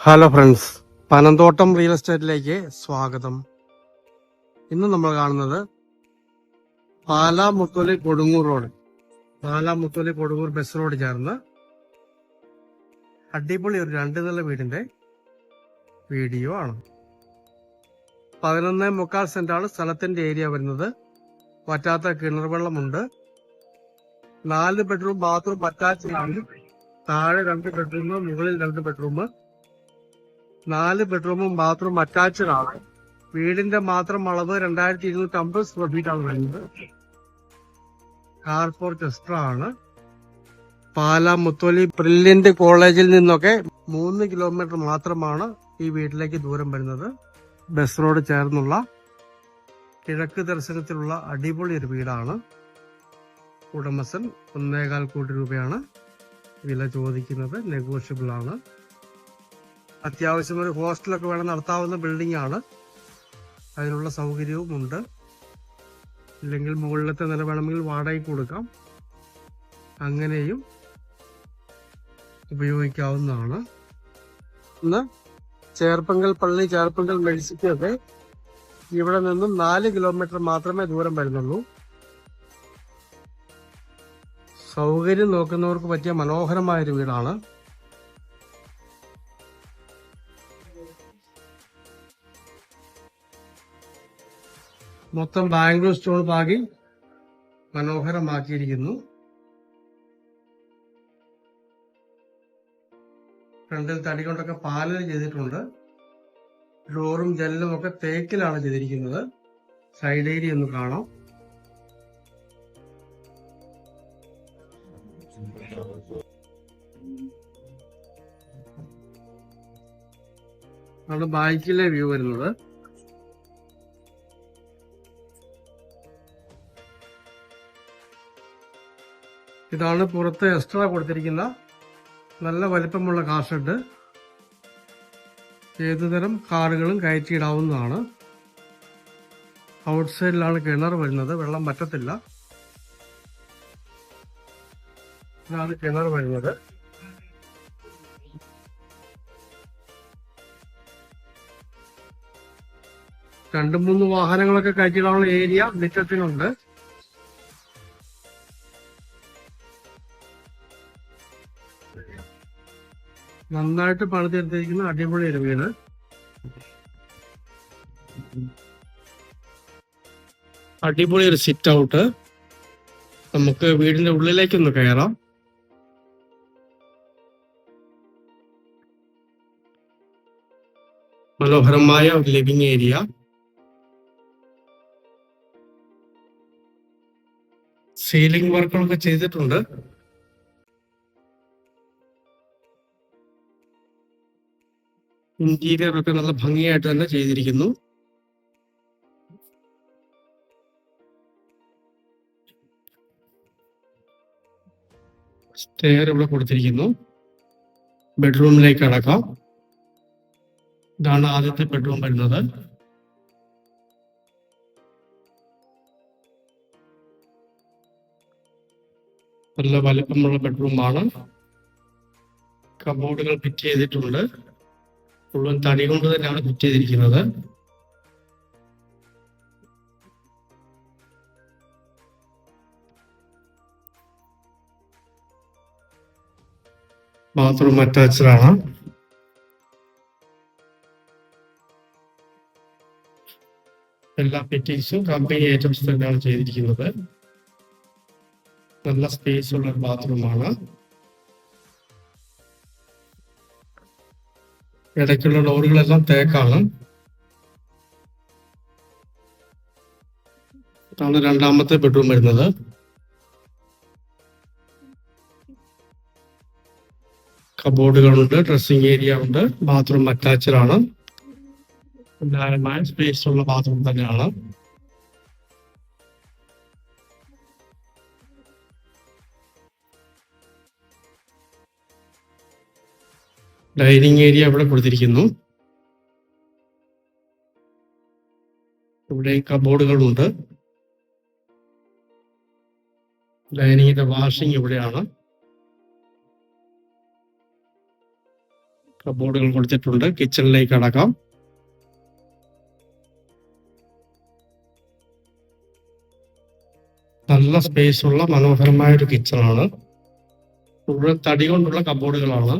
Hello friends Panamthottam real എസ്റ്റേറ്റിലേക്ക് സ്വാഗതം. ഇന്ന് നമ്മൾ കാണുന്നത് Pala Mutholy Kodungoor road Pala Mutholy Kodungoor bus road ചേർന്ന് അടിപൊളി ഒരു രണ്ട് നില വീടിന്റെ വീഡിയോ ആണ്. പതിനൊന്നേ മുക്കാൽ സെന്റാണ് സ്ഥലത്തിന്റെ ഏരിയ വരുന്നത്. വറ്റാത്ത കിണർ വെള്ളമുണ്ട് നാല് ബെഡ്റൂം ബാത്റൂം അറ്റാച്ച് ആണ് താഴെ രണ്ട് ബെഡ്റൂം മുകളിൽ രണ്ട് ബെഡ്റൂം നാല് ബെഡ്റൂമും ബാത്റൂം അറ്റാച്ച്ഡ് ആണ് വീടിന്റെ മാത്രം അളവ് രണ്ടായിരത്തി ഇരുന്നൂറ്റി അമ്പത് സ്ക്വയർ ഫീറ്റ് ആണ് വരുന്നത്. കാർ പോർച്ച് എക്സ്ട്രാ ആണ്. പാല മുത്തോലി ബ്രില്യന്റ് കോളേജിൽ നിന്നൊക്കെ മൂന്ന് കിലോമീറ്റർ മാത്രമാണ് ഈ വീട്ടിലേക്ക് ദൂരം വരുന്നത്. ബസ് റോഡ് ചേർന്നുള്ള കിഴക്ക് ദർശനത്തിലുള്ള അടിപൊളി ഒരു വീടാണ്. ഉടമസ്ഥൻ ഒന്നേകാൽ കോടി രൂപയാണ് വില ചോദിക്കുന്നത്. നെഗോഷ്യബിൾ ആണ്. അത്യാവശ്യം ഒരു ഹോസ്റ്റലൊക്കെ വേണം നടത്താവുന്ന ബിൽഡിംഗ് ആണ് അതിനുള്ള സൗകര്യവും ഉണ്ട് ഇല്ലെങ്കിൽ മുകളിലത്തെ നില വേണമെങ്കിൽ വാടകയ്ക്ക് കൊടുക്കാം. അങ്ങനെയും ഉപയോഗിക്കാവുന്നതാണ്. ഇന്ന് ചേർപ്പങ്കൽ പള്ളി ചേർപ്പങ്കൽ മെഡിസിറ്റിയൊക്കെ ഇവിടെ നിന്നും നാല് കിലോമീറ്റർ മാത്രമേ ദൂരം വരുന്നുള്ളൂ. സൗകര്യം നോക്കുന്നവർക്ക് പറ്റിയ മനോഹരമായൊരു വീടാണ്. മൊത്തം ബാംഗ്ലൂർ സ്റ്റോൺ പാകി മനോഹരമാക്കിയിരിക്കുന്നു. ഫ്രണ്ടിൽ തടി കൊണ്ടൊക്കെ പാലൽ ചെയ്തിട്ടുണ്ട്. ഡോറും ജനലും ഒക്കെ തേക്കിലാണ് ചെയ്തിരിക്കുന്നത്. സൈഡ് ഏരിയ ഒന്ന് കാണാം. നമ്മുടെ ബാക്കിലെ വ്യൂ വരുന്നത്. ഇതാണ് പുറത്ത് എക്സ്ട്രാ കൊടുത്തിരിക്കുന്ന നല്ല വലിപ്പമുള്ള കാർ ഷെഡ് ഏതുതരം കാറുകളും കയറ്റിയിടാവുന്നതാണ്. ഔട്ട് സൈഡിലാണ് കിണർ വരുന്നത്. വെള്ളം പറ്റത്തില്ല. ഇതാണ് കിണർ വരുന്നത്. രണ്ടു മൂന്ന് വാഹനങ്ങളൊക്കെ കയറ്റിയിടാനുള്ള ഏരിയ മുറ്റത്തിനുണ്ട്. നന്നായിട്ട് പണിതെടുത്തിരിക്കുന്ന അടിപൊളി ഒരു വീട്. അടിപൊളി ഒരു സിറ്റ് ഔട്ട് നമുക്ക് വീടിന്റെ ഉള്ളിലേക്കൊന്ന് കയറാം. മനോഹരമായ ഒരു ലിവിംഗ് ഏരിയ സീലിംഗ് വർക്കുകളൊക്കെ ചെയ്തിട്ടുണ്ട്. ഇന്റീരിയർ ഒക്കെ നല്ല ഭംഗിയായിട്ട് തന്നെ ചെയ്തിരിക്കുന്നു. സ്റ്റെയർ ഇവിടെ കൊടുത്തിരിക്കുന്നു. ബെഡ്റൂമിലേക്ക് അടക്കാം. ഇതാണ് ആദ്യത്തെ ബെഡ്റൂം വരുന്നത്. നല്ല വലിപ്പമുള്ള ബെഡ്റൂമാണ് കബോർഡുകൾ ഫിറ്റ് ചെയ്തിട്ടുണ്ട്. മുഴുവൻ തടി കൊണ്ട് തന്നെയാണ് ഫിറ്റ് ചെയ്തിരിക്കുന്നത്. ബാത്റൂം അറ്റാച്ച്ഡ് ആണ്. എല്ലാ ഫിറ്റിങ്സും കമ്പനി ഐറ്റംസ് തന്നെയാണ് ചെയ്തിരിക്കുന്നത്. നല്ല സ്പേസ് ഉള്ള ബാത്റൂമാണ് ഇടയ്ക്കുള്ള ഡോറുകളെല്ലാം തേക്കാണ്. ഇതാണ് രണ്ടാമത്തെ ബെഡ്റൂം വരുന്നത്. കബോർഡുകളുണ്ട് ഡ്രസ്സിംഗ് ഏരിയ ഉണ്ട് ബാത്റൂം അറ്റാച്ച്ഡ് ആണ്. സ്പേസ് ഉള്ള ബാത്റൂം തന്നെയാണ്. ഡൈനിങ് ഏരിയ ഇവിടെ കൊടുത്തിരിക്കുന്നു. ഇവിടെ കബോർഡുകളുണ്ട്. ഡൈനിങ്ങിന്റെ വാഷിംഗ് ഇവിടെയാണ്. കബോർഡുകൾ കൊടുത്തിട്ടുണ്ട്. കിച്ചണിലേക്ക് അടക്കാം നല്ല സ്പേസ് ഉള്ള മനോഹരമായ ഒരു കിച്ചണാണ് ഇവിടെ തടി കൊണ്ടുള്ള കബോർഡുകളാണ്.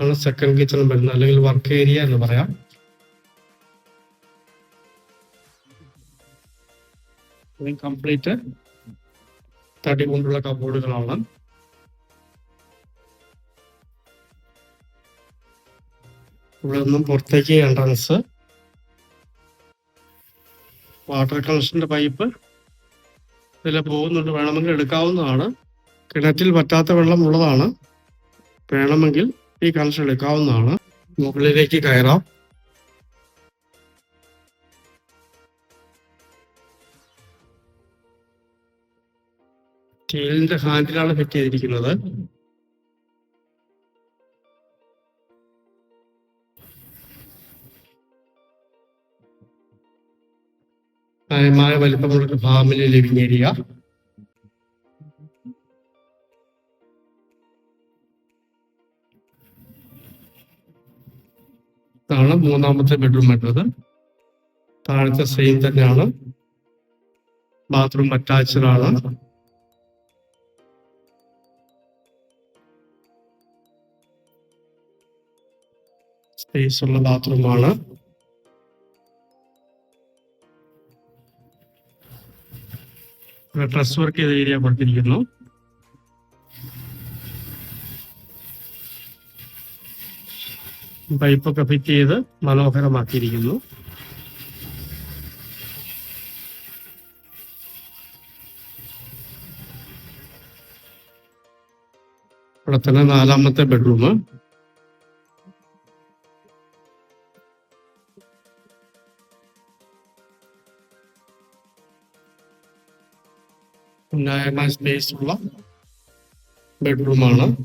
ആണ് സെക്കൻഡ് കിച്ചൺ വരുന്നത് അല്ലെങ്കിൽ വർക്ക് ഏരിയ എന്ന് പറയാം. കംപ്ലീറ്റ് തടി കൊണ്ടുള്ള കബോർഡുകളാണ് ഇവിടെ നിന്നും പുറത്തേക്ക് എൻട്രൻസ് വാട്ടർ കണക്ഷന്റെ പൈപ്പ് ഇതിൽ പോകുന്നുണ്ട് വേണമെങ്കിൽ എടുക്കാവുന്നതാണ്. കിണറ്റിൽ പറ്റാത്ത വെള്ളം ഉള്ളതാണ്. വേണമെങ്കിൽ ഈ കണക്ഷൻ എടുക്കാവുന്നതാണ്. മുകളിലേക്ക് കയറാം. സ്റ്റീലിന്റെ ഹാൻഡിലാണ് ഫിറ്റ് ചെയ്തിരിക്കുന്നത്. ന്യായമായ വലിപ്പമുള്ള ഫാമിലി ലിവിംഗ് ഏരിയ. ഇതാണ് മൂന്നാമത്തെ ബെഡ്റൂം വരുന്നത് താഴത്തെ സെയിം തന്നെയാണ്. ബാത്റൂം അറ്റാച്ച്ഡ് ആണ്. സ്പേസ് ഉള്ള ബാത്റൂമാണ് ഡ്രസ് വർക്ക് ചെയ്ത ഏരിയ കൊടുത്തിരിക്കുന്നു. പൈപ്പൊക്കെ ഫിറ്റ് ചെയ്ത് മനോഹരമാക്കിയിരിക്കുന്നു. ഇവിടെ തന്നെ നാലാമത്തെ ബെഡ്റൂം. ന്യായമായ സ്പേസ് ഉള്ള ബെഡ്റൂമാണ്.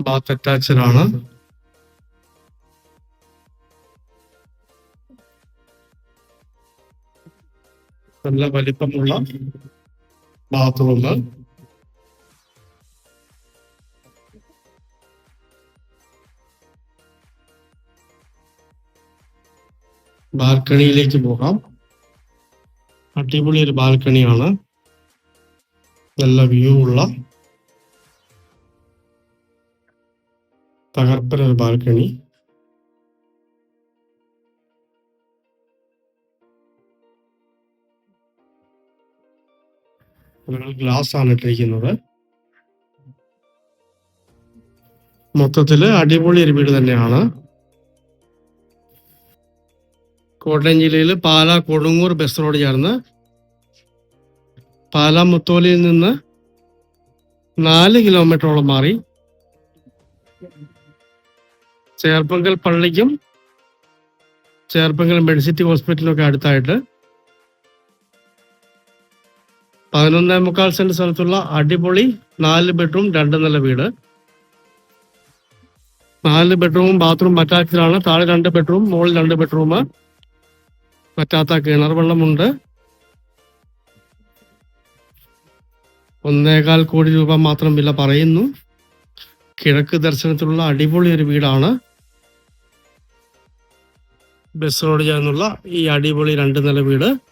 ബാത്ത് അറ്റാച്ച്ഡ് ആണ്. നല്ല വലിപ്പമുള്ള ബാത്റൂമ്. ബാൽക്കണിയിലേക്ക് പോകാം. അടിപൊളി ഒരു ബാൽക്കണിയാണ്. നല്ല വ്യൂ ഉള്ള തകർപ്പന ഒരു ബാൽക്കണി ഗ്ലാസ് ആണ് ഇട്ടിരിക്കുന്നത് മൊത്തത്തിൽ അടിപൊളി ഒരു വീട് തന്നെയാണ്. കോട്ടയം ജില്ലയിൽ പാലാ കൊടുങ്ങൂർ ബസ് റോഡ് ചേർന്ന് പാല മുത്തോലിയിൽ നിന്ന് നാല് കിലോമീറ്ററോളം മാറി. ചേർപ്പങ്കൽ പള്ളിക്കും ചേർപ്പങ്കൽ മെഡിസിറ്റി ഹോസ്പിറ്റലിനൊക്കെ അടുത്തായിട്ട് പതിനൊന്നേ മുക്കാൽ സെന്റ് സ്ഥലത്തുള്ള അടിപൊളി നാല് ബെഡ്റൂം രണ്ട് നില വീട്. നാല് ബെഡ്റൂമും ബാത്റൂം അറ്റാച്ച്ഡാണ് താഴെ രണ്ട് ബെഡ്റൂം മുകളിൽ രണ്ട് ബെഡ്റൂം. പറ്റാത്ത കിണർ വെള്ളമുണ്ട്. ഒന്നേകാൽ കോടി രൂപ മാത്രം വില പറയുന്നു. കിഴക്ക് ദർശനത്തിലുള്ള അടിപൊളി ഒരു വീടാണ്. ബസ് റോഡ് ചേർന്നുള്ള ഈ അടിപൊളി രണ്ട് നില വീട്.